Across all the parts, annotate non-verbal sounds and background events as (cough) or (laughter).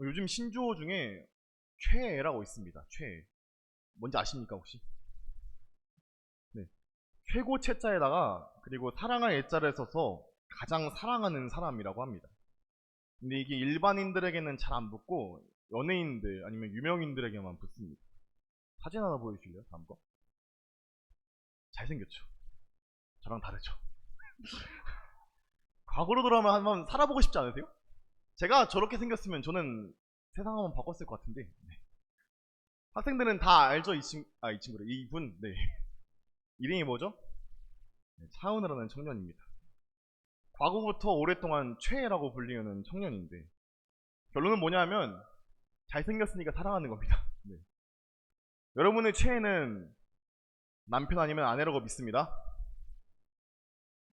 요즘 신조어 중에 최애라고 있습니다. 최애. 뭔지 아십니까 혹시? 네. 최고 채자에다가 그리고 사랑할 애자를 써서 가장 사랑하는 사람이라고 합니다. 근데 이게 일반인들에게는 잘 안 붙고 연예인들 아니면 유명인들에게만 붙습니다. 사진 하나 보여주실래요? 다음 거. 잘생겼죠. 저랑 다르죠. (laughs) 과거로 돌아가면 한번 살아보고 싶지 않으세요? 제가 저렇게 생겼으면 저는 세상 한번 바꿨을 것 같은데. 네. 학생들은 다 알죠? 이 친, 아, 이 친구를. 이분, 네. (laughs) 이름이 뭐죠? 네, 차은우라는 청년입니다. 과거부터 오랫동안 최애라고 불리는 청년인데, 결론은 뭐냐면, 잘생겼으니까 사랑하는 겁니다. (laughs) 네. 여러분의 최애는 남편 아니면 아내라고 믿습니다.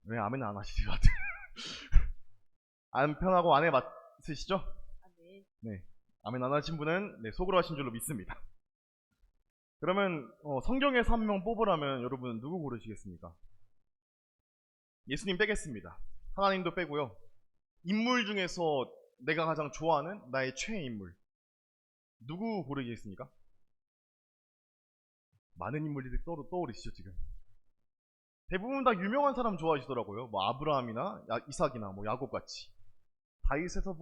왜 아멘 안 하시죠? (laughs) 남편하고 아내 맞 으시죠? 아, 네. 네. 아멘 안 하신 분은 네, 속으로 하신 줄로 믿습니다. 그러면 어, 성경에서 한 명 뽑으라면 여러분 누구 고르시겠습니까? 예수님 빼겠습니다. 하나님도 빼고요. 인물 중에서 내가 가장 좋아하는 나의 최애 인물 누구 고르겠습니까? 많은 인물들이 떠오르, 떠오르시죠 지금. 대부분 다 유명한 사람 좋아하시더라고요. 뭐 아브라함이나 야- 이삭이나 뭐 야곱 같이. 다윗에서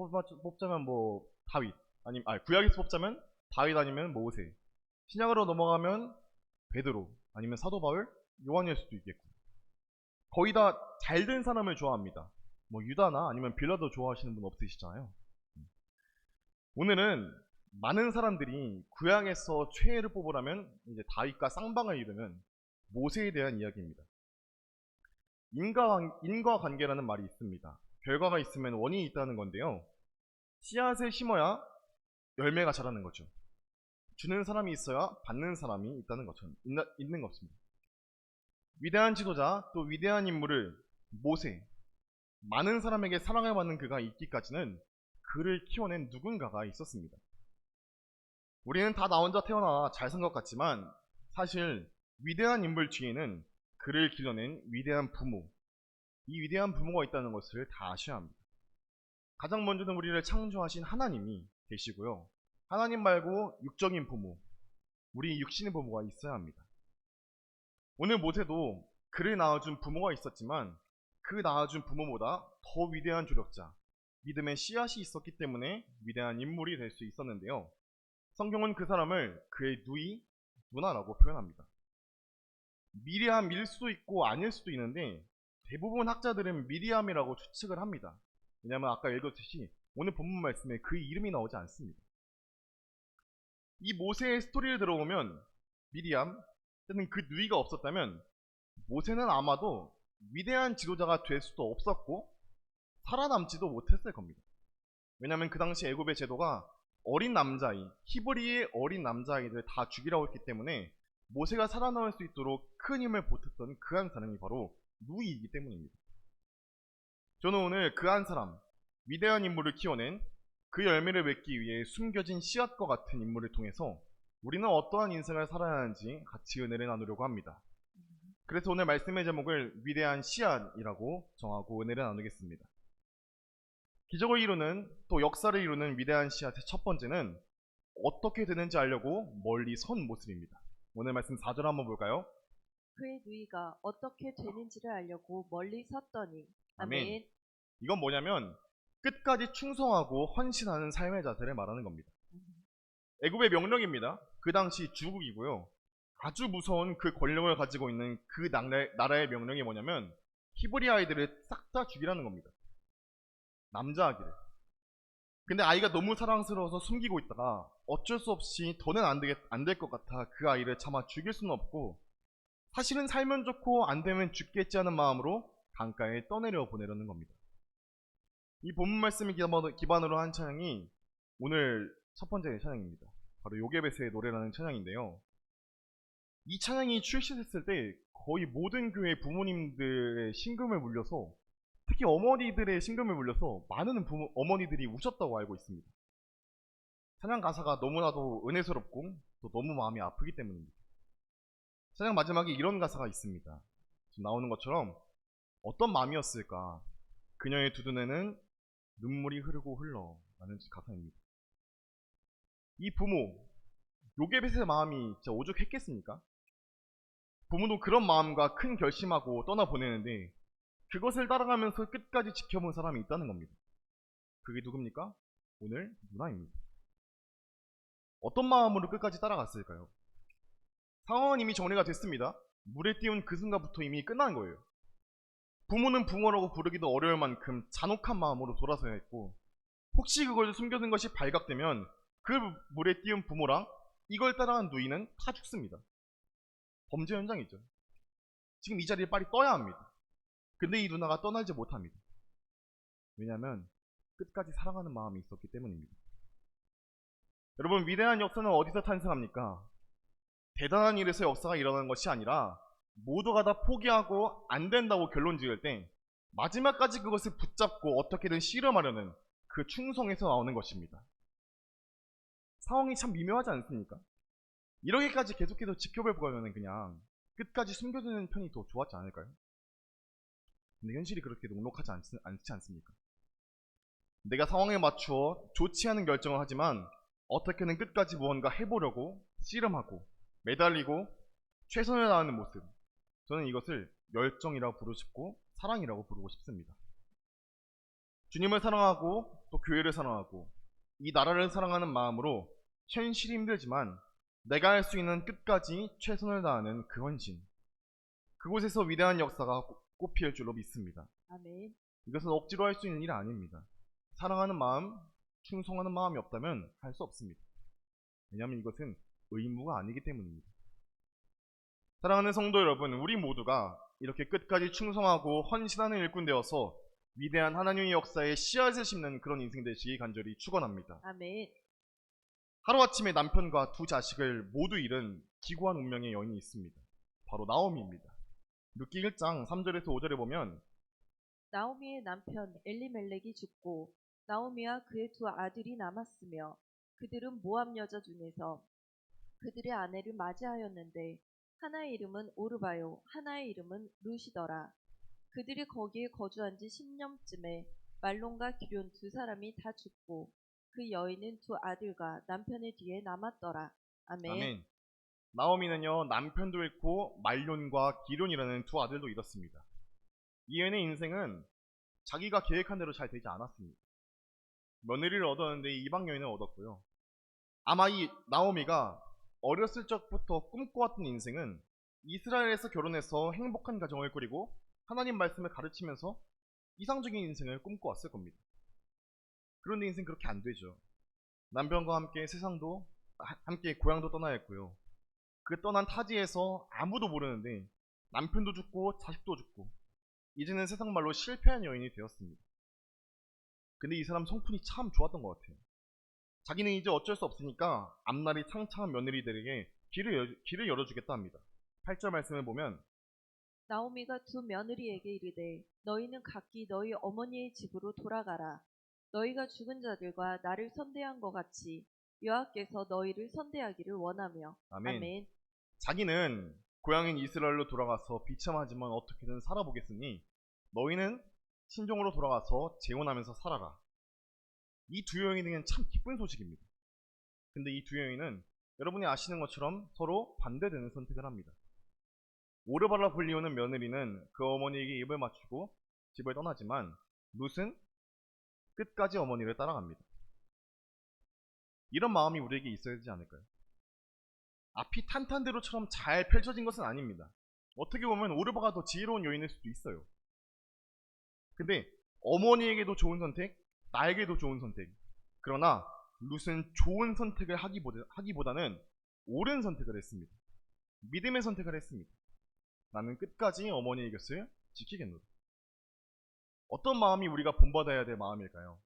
뽑자면 뭐 다윗 아니 아 구약에서 뽑자면 다윗 아니면 모세. 신약으로 넘어가면 베드로 아니면 사도 바울, 요한일 수도 있겠고. 거의 다 잘 된 사람을 좋아합니다. 뭐 유다나 아니면 빌라도 좋아하시는 분 없으시잖아요. 오늘은 많은 사람들이 구약에서 최애를 뽑으라면 이제 다윗과 쌍방을 이루는 모세에 대한 이야기입니다. 인과, 인과관계라는 말이 있습니다. 결과가 있으면 원인이 있다는 건데요. 씨앗을 심어야 열매가 자라는 거죠. 주는 사람이 있어야 받는 사람이 있다는 것처럼 있나- 있는 것입니다. 위대한 지도자 또 위대한 인물을 모세 많은 사람에게 사랑을 받는 그가 있기까지는 그를 키워낸 누군가가 있었습니다. 우리는 다 나 혼자 태어나 잘 산 것 같지만 사실 위대한 인물 뒤에는 그를 길러낸 위대한 부모, 이 위대한 부모가 있다는 것을 다 아셔야 합니다. 가장 먼저는 우리를 창조하신 하나님이 계시고요. 하나님 말고 육적인 부모, 우리 육신의 부모가 있어야 합니다. 오늘 모세도 그를 낳아준 부모가 있었지만 그 낳아준 부모보다 더 위대한 조력자, 믿음의 씨앗이 있었기 때문에 위대한 인물이 될 수 있었는데요. 성경은 그 사람을 그의 누이, 누나라고 표현합니다. 미리암일 수도 있고 아닐 수도 있는데 대부분 학자들은 미리암이라고 추측을 합니다. 왜냐하면 아까 읽었듯이 오늘 본문 말씀에 그 이름이 나오지 않습니다. 이 모세의 스토리를 들어보면 미리암 또는 그 누이가 없었다면 모세는 아마도 위대한 지도자가 될 수도 없었고 살아남지도 못했을 겁니다. 왜냐하면 그 당시 애굽의 제도가 어린 남자아이, 히브리의 어린 남자아이들 다 죽이라고 했기 때문에 모세가 살아남을 수 있도록 큰 힘을 보탰던 그 한 사람이 바로 누이이기 때문입니다. 저는 오늘 그 한 사람, 위대한 인물을 키워낸 그 열매를 맺기 위해 숨겨진 씨앗과 같은 인물을 통해서 우리는 어떠한 인생을 살아야 하는지 같이 은혜를 나누려고 합니다. 그래서 오늘 말씀의 제목을 위대한 씨앗이라고 정하고 은혜를 나누겠습니다. 기적을 이루는 또 역사를 이루는 위대한 씨앗의 첫 번째는 어떻게 되는지 알려고 멀리 선 모습입니다. 오늘 말씀 4절 한번 볼까요? 그의 누이가 어떻게 되는지를 알려고 멀리 섰더니 아멘. 아멘. 이건 뭐냐면 끝까지 충성하고 헌신하는 삶의 자세를 말하는 겁니다. 애굽의 명령입니다. 그 당시 주국이고요. 아주 무서운 그 권력을 가지고 있는 그 나라- 나라의 명령이 뭐냐면 히브리 아이들을 싹 다 죽이라는 겁니다. 남자 아기를. 근데 아이가 너무 사랑스러워서 숨기고 있다가 어쩔 수 없이 더는 안 되겠, 안될 것 같아 그 아이를 차마 죽일 수는 없고 사실은 살면 좋고 안 되면 죽겠지 하는 마음으로 강가에 떠내려 보내려는 겁니다. 이 본문 말씀을 기반- 기반으로 한 찬양이 오늘 첫 번째 찬양입니다. 바로 요게베스의 노래라는 찬양인데요. 이 찬양이 출시됐을 때 거의 모든 교회 부모님들의 신금을 물려서 특히 어머니들의 신금을 물려서 많은 부모, 어머니들이 우셨다고 알고 있습니다. 찬양 가사가 너무나도 은혜스럽고 또 너무 마음이 아프기 때문입니다. 찬양 마지막에 이런 가사가 있습니다. 지금 나오는 것처럼 어떤 마음이었을까? 그녀의 두 눈에는 눈물이 흐르고 흘러 라는 가사입니다. 이 부모, 요게벳의 마음이 진짜 오죽했겠습니까? 부모도 그런 마음과 큰 결심하고 떠나보내는데 그것을 따라가면서 끝까지 지켜본 사람이 있다는 겁니다. 그게 누굽니까? 오늘 누나입니다. 어떤 마음으로 끝까지 따라갔을까요? 상황은 이미 정리가 됐습니다. 물에 띄운 그 순간부터 이미 끝난 거예요. 부모는 부모라고 부르기도 어려울 만큼 잔혹한 마음으로 돌아서야 했고 혹시 그걸 숨겨둔 것이 발각되면 그 물에 띄운 부모랑 이걸 따라간 누이는 다 죽습니다. 범죄 현장이죠. 지금 이 자리에 빨리 떠야 합니다. 근데 이 누나가 떠나지 못합니다. 왜냐하면 끝까지 사랑하는 마음이 있었기 때문입니다. 여러분 위대한 역사는 어디서 탄생합니까? 대단한 일에서 역사가 일어나는 것이 아니라 모두가 다 포기하고 안 된다고 결론 지을 때 마지막까지 그것을 붙잡고 어떻게든 실험하려는 그 충성에서 나오는 것입니다. 상황이 참 미묘하지 않습니까? 이렇게까지 계속해서 지켜볼 거면 그냥 끝까지 숨겨두는 편이 더 좋았지 않을까요? 근데 현실이 그렇게 녹록하지 않, 않지 않습니까? 내가 상황에 맞추어 좋지 않은 결정을 하지만 어떻게든 끝까지 무언가 해보려고 씨름하고 매달리고 최선을 다하는 모습 저는 이것을 열정이라고 부르고 싶고 사랑이라고 부르고 싶습니다. 주님을 사랑하고 또 교회를 사랑하고 이 나라를 사랑하는 마음으로 현실이 힘들지만 내가 할 수 있는 끝까지 최선을 다하는 그 헌신 그곳에서 위대한 역사가 꽃- 꽃피울 줄로 믿습니다. 아멘. 이것은 억지로 할 수 있는 일이 아닙니다. 사랑하는 마음, 충성하는 마음이 없다면 할 수 없습니다. 왜냐하면 이것은 의무가 아니기 때문입니다. 사랑하는 성도 여러분, 우리 모두가 이렇게 끝까지 충성하고 헌신하는 일꾼 되어서 위대한 하나님의 역사에 씨앗을 심는 그런 인생 되시기 간절히 축원합니다. 아멘. 하루아침에 남편과 두 자식을 모두 잃은 기구한 운명의 여인이 있습니다. 바로 나오미입니다. 룻기 1장 3절에서 5절에 보면 나오미의 남편 엘리멜렉이 죽고 나오미와 그의 두 아들이 남았으며 그들은 모압 여자 중에서 그들의 아내를 맞이하였는데 하나의 이름은 오르바요 하나의 이름은 루시더라 그들이 거기에 거주한 지 10년쯤에 말론과 기륜 두 사람이 다 죽고 그 여인은 두 아들과 남편의 뒤에 남았더라 아멘, 아멘. 나오미는요 남편도 잃고 말론과 기론이라는 두 아들도 잃었습니다. 이 여인의 인생은 자기가 계획한 대로 잘 되지 않았습니다. 며느리를 얻었는데 이방 여인을 얻었고요. 아마 이 나오미가 어렸을 적부터 꿈꿔왔던 인생은 이스라엘에서 결혼해서 행복한 가정을 꾸리고 하나님 말씀을 가르치면서 이상적인 인생을 꿈꿔왔을 겁니다. 그런데 인생 그렇게 안 되죠. 남편과 함께 세상도 하- 함께 고향도 떠나야 했고요. 그 떠난 타지에서 아무도 모르는데 남편도 죽고 자식도 죽고 이제는 세상 말로 실패한 여인이 되었습니다. 근데 이 사람 성품이 참 좋았던 것 같아요. 자기는 이제 어쩔 수 없으니까 앞날이 창창한 며느리들에게 길을, 열- 길을 열어주겠다 합니다. 8절 말씀을 보면 나오미가 두 며느리에게 이르되 너희는 각기 너희 어머니의 집으로 돌아가라. 너희가 죽은 자들과 나를 선대한 것 같이 여호와께서 너희를 선대하기를 원하며 아멘. 아멘. 자기는 고향인 이스라엘로 돌아가서 비참하지만 어떻게든 살아보겠으니 너희는 신종으로 돌아가서 재혼하면서 살아라. 이두 여인에게는 참 기쁜 소식입니다. 근데 이두 여인은 여러분이 아시는 것처럼 서로 반대되는 선택을 합니다. 오르발라 불리우는 며느리는 그 어머니에게 입을 맞추고 집을 떠나지만 룻은 끝까지 어머니를 따라갑니다. 이런 마음이 우리에게 있어야 되지 않을까요? 앞이 탄탄대로처럼 잘 펼쳐진 것은 아닙니다. 어떻게 보면 오르바가 더 지혜로운 여인일 수도 있어요. 근데 어머니에게도 좋은 선택, 나에게도 좋은 선택. 그러나 룻은 좋은 선택을 하기보다, 하기보다 는 옳은 선택을 했습니다. 믿음의 선택을 했습니다. 나는 끝까지 어머니의 곁을 지키겠노라. 어떤 마음이 우리가 본받아야 될 마음일까요?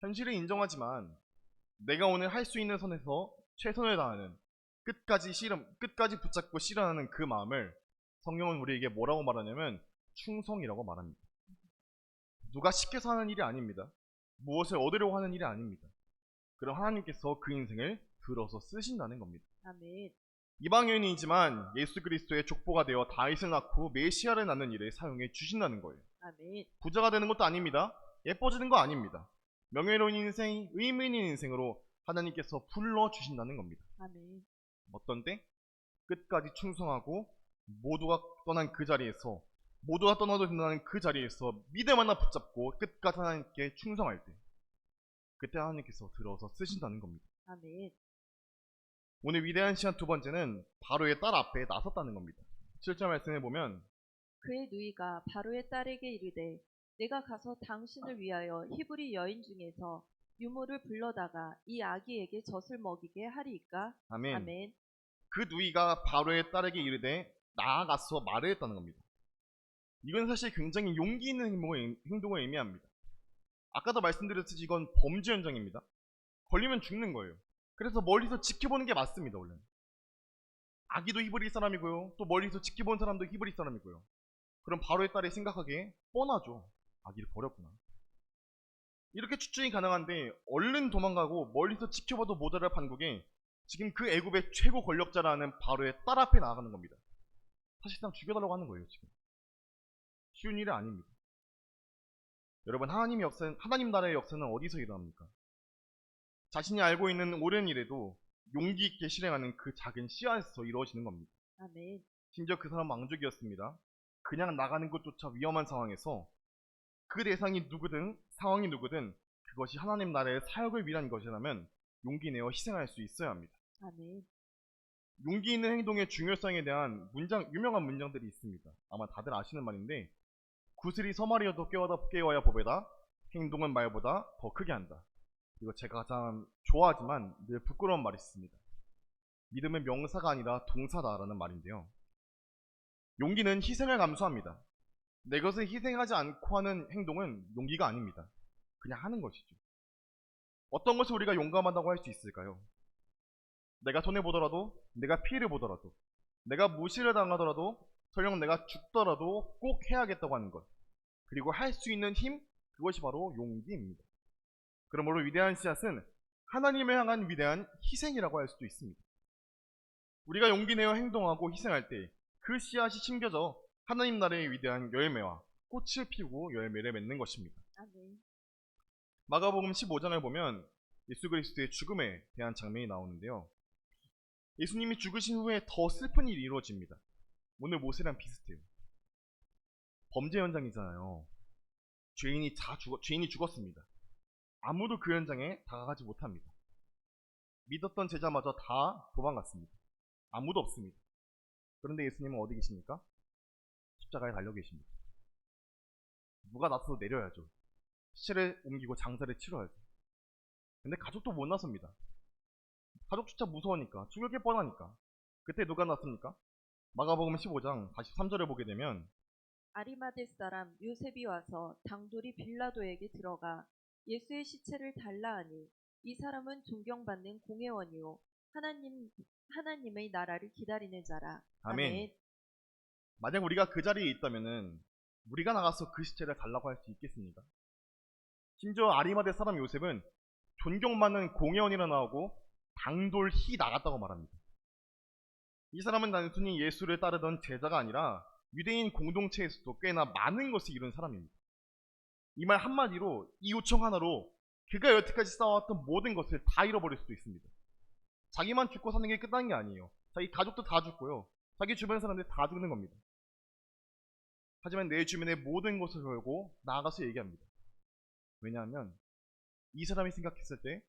현실을 인정하지만 내가 오늘 할 수 있는 선에서 최선을 다하는 끝까지 실험, 끝까지 붙잡고 실현하는 그 마음을 성경은 우리에게 뭐라고 말하냐면 충성이라고 말합니다. 누가 시켜서 하는 일이 아닙니다. 무엇을 얻으려고 하는 일이 아닙니다. 그럼 하나님께서 그 인생을 들어서 쓰신다는 겁니다. 아멘. 이방인이지만 예수 그리스도의 족보가 되어 다윗을 낳고 메시아를 낳는 일에 사용해 주신다는 거예요. 아멘. 부자가 되는 것도 아닙니다. 예뻐지는 거 아닙니다. 명예로운 인생, 의미 있는 인생으로 하나님께서 불러 주신다는 겁니다. 아멘. 어떤 때? 끝까지 충성하고 모두가 떠난 그 자리에서 모두가 떠나도 된다는 그 자리에서 믿음 하나 붙잡고 끝까지 하나님께 충성할 때 그때 하나님께서 들어서 쓰신다는 겁니다. 아멘. 오늘 위대한 시간 두 번째는 바로의 딸 앞에 나섰다는 겁니다. 7절 말씀해 보면 그의 누이가 바로의 딸에게 이르되 내가 가서 당신을 위하여 히브리 여인 중에서 유모를 불러다가 이 아기에게 젖을 먹이게 하리이까? 아멘. 아멘. 그 누이가 바로의 딸에게 이르되 나아가서 말을 했다는 겁니다. 이건 사실 굉장히 용기 있는 행동을, 의미합니다. 아까도 말씀드렸듯이 이건 범죄 현장입니다. 걸리면 죽는 거예요. 그래서 멀리서 지켜보는 게 맞습니다, 원래. 아기도 히브리 사람이고요. 또 멀리서 지켜본 사람도 히브리 사람이고요. 그럼 바로의 딸이 생각하기에 뻔하죠. 아기를 버렸구나. 이렇게 추측이 가능한데 얼른 도망가고 멀리서 지켜봐도 모자랄 판국에 지금 그 애굽의 최고 권력자라는 바로의 딸 앞에 나아가는 겁니다. 사실상 죽여달라고 하는 거예요, 지금. 쉬운 일이 아닙니다. 여러분, 하나님 역사, 하나님 나라의 역사는 어디서 일어납니까? 자신이 알고 있는 옳은 일에도 용기 있게 실행하는 그 작은 씨앗에서 이루어지는 겁니다. 아멘. 심지어 그 사람 왕족이었습니다. 그냥 나가는 것조차 위험한 상황에서 그 대상이 누구든 상황이 누구든 그것이 하나님 나라의 사역을 위한 것이라면 용기 내어 희생할 수 있어야 합니다. 아멘. 용기 있는 행동의 중요성에 대한 문장 유명한 문장들이 있습니다. 아마 다들 아시는 말인데 구슬이 서말이어도 깨워다 깨워야 법에다 행동은 말보다 더 크게 한다. 이거 제가 가장 좋아하지만 늘 부끄러운 말이 있습니다. 믿음은 명사가 아니라 동사다라는 말인데요. 용기는 희생을 감수합니다. 내 것을 희생하지 않고 하는 행동은 용기가 아닙니다. 그냥 하는 것이죠. 어떤 것을 우리가 용감하다고 할 수 있을까요? 내가 손해보더라도, 내가 피해를 보더라도, 내가 무시를 당하더라도, 설령 내가 죽더라도 꼭 해야겠다고 하는 것. 그리고 할 수 있는 힘, 그것이 바로 용기입니다. 그러므로 위대한 씨앗은 하나님을 향한 위대한 희생이라고 할 수도 있습니다. 우리가 용기 내어 행동하고 희생할 때 그 씨앗이 심겨져 하나님 나라의 위대한 열매와 꽃을 피우고 열매를 맺는 것입니다. 아멘. 마가복음 15장을 보면 예수 그리스도의 죽음에 대한 장면이 나오는데요. 예수님이 죽으신 후에 더 슬픈 일이 이루어집니다. 오늘 모세랑 비슷해요. 범죄 현장이잖아요. 죄인이 다 죽었, 죄인이 죽었습니다. 아무도 그 현장에 다가가지 못합니다. 믿었던 제자마저 다 도망갔습니다. 아무도 없습니다. 그런데 예수님은 어디 계십니까? 십자가에 달려 계십니다. 누가 나서서 내려야죠. 시체를 옮기고 장사를 치러야죠. 근데 가족도 못 나섭니다. 가족조차 무서우니까, 죽을 게 뻔하니까. 그때 누가 났습니까? 마가복음 15장 43절을 보게 되면 아리마대 사람 요셉이 와서 당돌이 빌라도에게 들어가 예수의 시체를 달라 하니 이 사람은 존경받는 공회원이요 하나님 하나님의 나라를 기다리는 자라. 아멘. 만약 우리가 그 자리에 있다면은 우리가 나가서 그 시체를 달라고 할 수 있겠습니까? 심지어 아리마대 사람 요셉은 존경받는 공회원이라 나오고 당돌히 나갔다고 말합니다. 이 사람은 단순히 예수를 따르던 제자가 아니라 유대인 공동체에서도 꽤나 많은 것을 이룬 사람입니다. 이 말 한마디로 이 요청 하나로 그가 여태까지 쌓아왔던 모든 것을 다 잃어버릴 수도 있습니다. 자기만 죽고 사는 게 끝난 게 아니에요. 자기 가족도 다 죽고요. 자기 주변 사람들 다 죽는 겁니다. 하지만 내 주변의 모든 것을 걸고 나아가서 얘기합니다. 왜냐하면 이 사람이 생각했을 때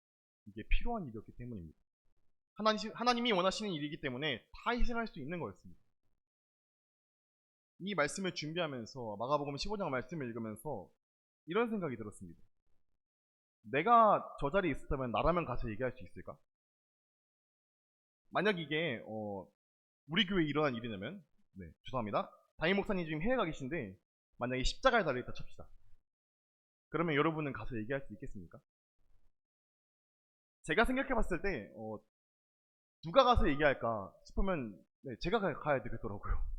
이게 필요한 일이었기 때문입니다. 하나님, 하나님이 원하시는 일이기 때문에 다 희생할 수 있는 거였습니다. 이 말씀을 준비하면서 마가복음 15장 말씀을 읽으면서 이런 생각이 들었습니다. 내가 저 자리에 있었다면 나라면 가서 얘기할 수 있을까? 만약 이게 어, 우리 교회에 일어난 일이냐면 네, 죄송합니다. 담임 목사님 지금 해외 가 계신데 만약에 십자가에 달려있다 칩시다. 그러면 여러분은 가서 얘기할 수 있겠습니까? 제가 생각해봤을 때 어, 누가 가서 얘기할까 싶으면 네, 제가 가, 가야 되겠더라고요.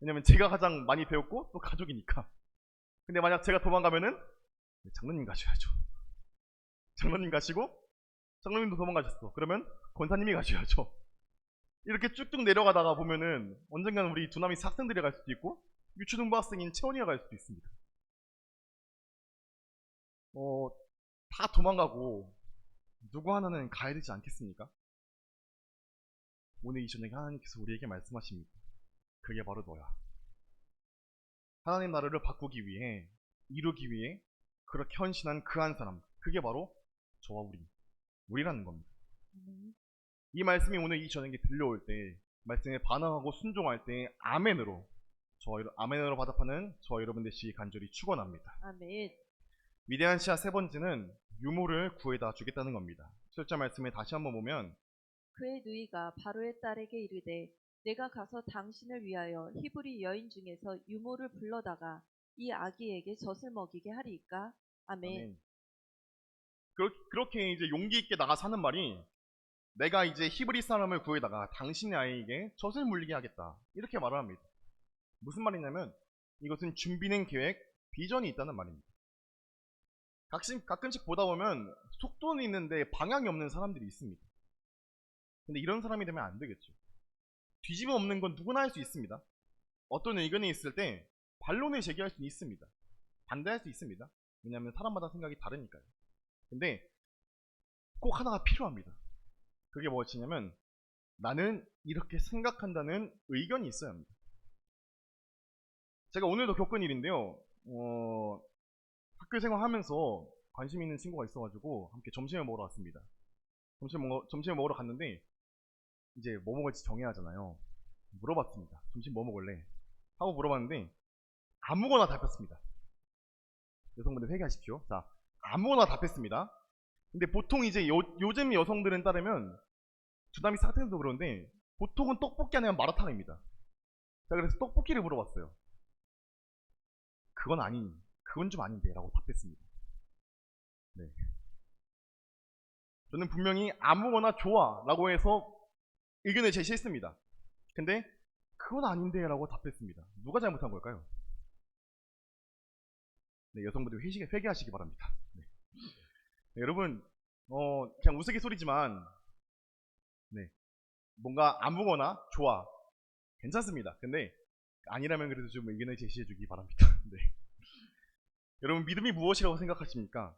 왜냐면 제가 가장 많이 배웠고 또 가족이니까. 근데 만약 제가 도망가면은 네, 장로님 가셔야죠. 장로님 가시고 장로님도 도망가셨어. 그러면 권사님이 가셔야죠. 이렇게 쭉쭉 내려가다가 보면은 언젠가는 우리 두나미스 학생들이 갈 수도 있고 유초등부 학생인 채원이가 갈 수도 있습니다. 어, 다 도망가고 누구 하나는 가야 되지 않겠습니까? 오늘 이 저녁에 하나님께서 우리에게 말씀하십니다. 그게 바로 너야. 하나님 나라를 바꾸기 위해, 이루기 위해 그렇게 헌신한 그 한 사람, 그게 바로 저와 우리, 우리라는 겁니다. 아멘. 이 말씀이 오늘 이 저녁에 들려올 때, 말씀에 반응하고 순종할 때 아멘으로, 여러- 아멘으로 받아파는 저와 여러분 되시기 간절히 축원합니다. 아멘. 위대한 시야 세 번째는 유모를 구해다 주겠다는 겁니다. 실자 말씀에 다시 한번 보면 그의 누이가 바로의 딸에게 이르되 내가 가서 당신을 위하여 히브리 여인 중에서 유모를 불러다가 이 아기에게 젖을 먹이게 하리이까? 아멘. 아멘. 그렇- 그렇게 이제 용기 있게 나가서 하는 말이 내가 이제 히브리 사람을 구해다가 당신의 아이에게 젖을 물리게 하겠다. 이렇게 말을 합니다. 무슨 말이냐면 이것은 준비된 계획, 비전이 있다는 말입니다. 가끔씩, 가끔씩 보다 보면 속도는 있는데 방향이 없는 사람들이 있습니다. 근데 이런 사람이 되면 안 되겠죠. 뒤집어 엎는 건 누구나 할 수 있습니다. 어떤 의견이 있을 때 반론을 제기할 수 있습니다. 반대할 수 있습니다. 왜냐하면 사람마다 생각이 다르니까요. 근데 꼭 하나가 필요합니다. 그게 무엇이냐면 나는 이렇게 생각한다는 의견이 있어야 합니다. 제가 오늘도 겪은 일인데요. 어, 학교 생활하면서 관심 있는 친구가 있어가지고 함께 점심을 먹으러 왔습니다. 점심 먹어, 점심을 먹으러 갔는데 이제 뭐 먹을지 정해야 하잖아요. 물어봤습니다. 점심 뭐 먹을래? 하고 물어봤는데 아무거나 답했습니다. 여성분들 회개하십시오. 자, 아무거나 답했습니다. 근데 보통 이제 요, 요즘 여성들은 따르면 주담이 사태도 그런데 보통은 떡볶이 아니면 마라탕입니다. 자, 그래서 떡볶이를 물어봤어요. 그건 아닌, 그건 좀 아닌데 라고 답했습니다. 네. 저는 분명히 아무거나 좋아 라고 해서 의견을 제시했습니다. 근데 그건 아닌데 라고 답했습니다. 누가 잘못한 걸까요? 네, 여성분들 회식, 회개하시기 바랍니다. 네. 네, 여러분, 어, 그냥 우스갯소리지만, 네. 뭔가 아무거나 좋아. 괜찮습니다. 근데, 아니라면 그래도 좀 의견을 제시해 주기 바랍니다. (laughs) 네. 여러분, 믿음이 무엇이라고 생각하십니까?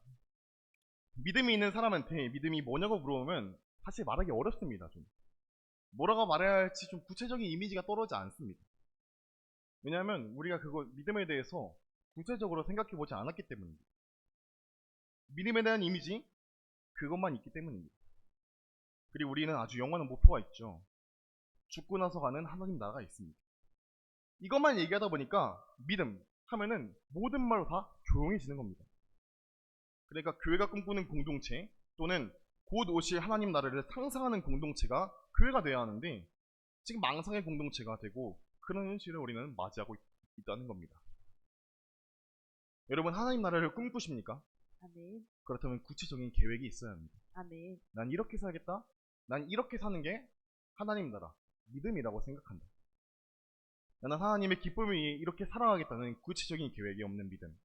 믿음이 있는 사람한테 믿음이 뭐냐고 물어보면 사실 말하기 어렵습니다. 좀. 뭐라고 말해야 할지 좀 구체적인 이미지가 떠오르지 않습니다. 왜냐하면 우리가 그거 믿음에 대해서 구체적으로 생각해 보지 않았기 때문입니다. 믿음에 대한 이미지 그것만 있기 때문입니다. 그리고 우리는 아주 영원한 목표가 있죠. 죽고 나서 가는 하나님 나라가 있습니다. 이것만 얘기하다 보니까 믿음 하면은 모든 말로 다 조용해지는 겁니다. 그러니까 교회가 꿈꾸는 공동체 또는 곧 오실 하나님 나라를 상상하는 공동체가 교회가 돼야 하는데 지금 망상의 공동체가 되고 그런 현실을 우리는 맞이하고 있, 있다는 겁니다. 여러분 하나님 나라를 꿈꾸십니까? 아멘. 그렇다면 구체적인 계획이 있어야 합니다. 아멘. 난 이렇게 살겠다. 난 이렇게 사는 게 하나님 나라, 믿음이라고 생각한다. 나는 하나님의 기쁨을 위해 이렇게 살아가겠다는 구체적인 계획이 없는 믿음.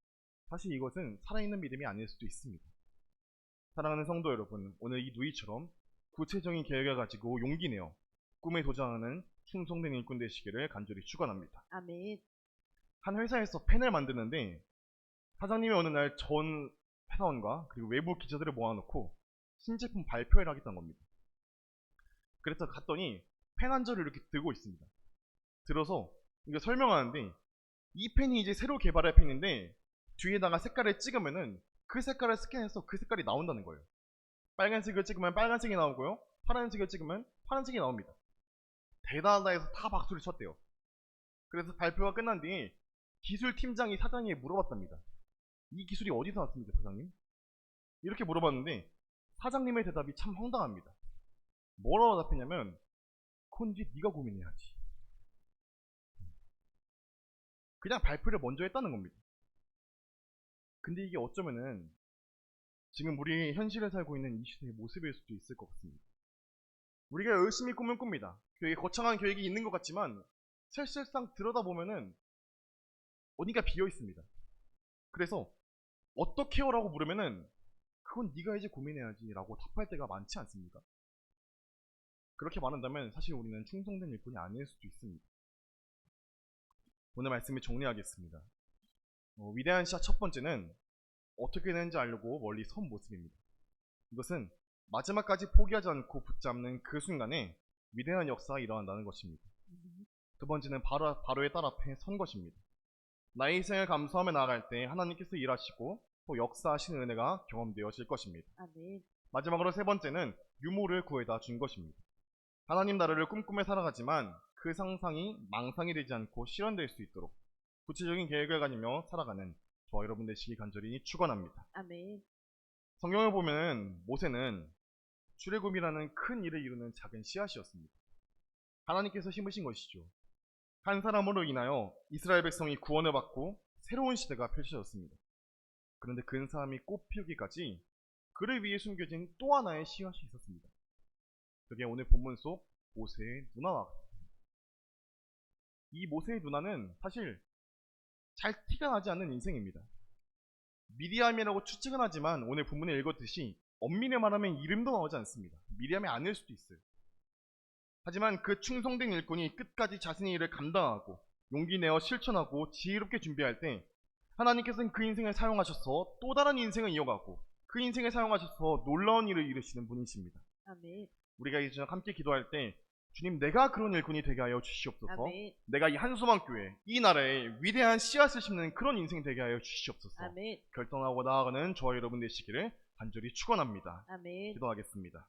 사실 이것은 살아있는 믿음이 아닐 수도 있습니다. 사랑하는 성도 여러분, 오늘 이 누이처럼 구체적인 계획을 가지고 용기 내어 꿈에 도전하는 충성된 일꾼 되시기를 간절히 축원합니다. 아멘. 한 회사에서 펜을 만드는데 사장님이 어느 날 전 회사원과 그리고 외부 기자들을 모아놓고 신제품 발표회를 하겠다는 겁니다. 그래서 갔더니 펜 한 절을 이렇게 들고 있습니다. 들어서 이거 설명하는데 이 펜이 이제 새로 개발할 펜인데 뒤에다가 색깔을 찍으면은 그 색깔을 스캔해서 그 색깔이 나온다는 거예요. 빨간색을 찍으면 빨간색이 나오고요. 파란색을 찍으면 파란색이 나옵니다. 대단하다 해서 다 박수를 쳤대요. 그래서 발표가 끝난 뒤에 기술팀장이 사장님에 물어봤답니다. 이 기술이 어디서 났습니까, 사장님? 이렇게 물어봤는데 사장님의 대답이 참 황당합니다. 뭐라고 답했냐면 그건 이제 네가 고민해야지. 그냥 발표를 먼저 했다는 겁니다. 근데 이게 어쩌면은 지금 우리 현실에 살고 있는 이 시대의 모습일 수도 있을 것 같습니다. 우리가 열심히 꿈을 꿉니다. 되게 거창한 계획이 있는 것 같지만 실실상 들여다보면은 어딘가 비어 있습니다. 그래서 어떻게 해요라고 물으면은 그건 네가 이제 고민해야지라고 답할 때가 많지 않습니까? 그렇게 말한다면 사실 우리는 충성된 일꾼이 아닐 수도 있습니다. 오늘 말씀을 정리하겠습니다. 어, 위대한 시작 첫 번째는 어떻게 되는지 알려고 멀리 선 모습입니다. 이것은 마지막까지 포기하지 않고 붙잡는 그 순간에 위대한 역사가 일어난다는 것입니다. 두 번째는 바로, 바로의 딸 앞에 선 것입니다. 나의 희생을 감수하며 나아갈 때 하나님께서 일하시고 또 역사하시는 은혜가 경험되어질 것입니다. 아멘. 마지막으로 세 번째는 유모를 구해다 준 것입니다. 하나님 나라를 꿈꾸며 살아가지만 그 상상이 망상이 되지 않고 실현될 수 있도록 구체적인 계획을 가지며 살아가는 저와 여러분 되시기 간절히 축원합니다. 아멘. 성경을 보면 모세는 출애굽이라는 큰 일을 이루는 작은 씨앗이었습니다. 하나님께서 심으신 것이죠. 한 사람으로 인하여 이스라엘 백성이 구원을 받고 새로운 시대가 펼쳐졌습니다. 그런데 그 사람이 꽃 피우기까지 그를 위해 숨겨진 또 하나의 씨앗이 있었습니다. 그게 오늘 본문 속 모세의 누나와 같습니다. 이 모세의 누나는 사실 잘 티가 나지 않는 인생입니다. 미리암이라고 추측은 하지만 오늘 본문에 읽었듯이 엄밀히 말하면 이름도 나오지 않습니다. 미리암이 아닐 수도 있어요. 하지만 그 충성된 일꾼이 끝까지 자신의 일을 감당하고 용기 내어 실천하고 지혜롭게 준비할 때 하나님께서는 그 인생을 사용하셔서 또 다른 인생을 이어가고 그 인생을 사용하셔서 놀라운 일을 이루시는 분이십니다. 아멘. 우리가 이 저녁 함께 기도할 때 주님 내가 그런 일꾼이 되게 하여 주시옵소서. 아멘. 내가 이 한수만 교회 이 나라에 위대한 씨앗을 심는 그런 인생 되게 하여 주시옵소서. 아멘. 결정하고 나아가는 저와 여러분 되시기를 간절히 축원합니다. 아멘. 기도하겠습니다.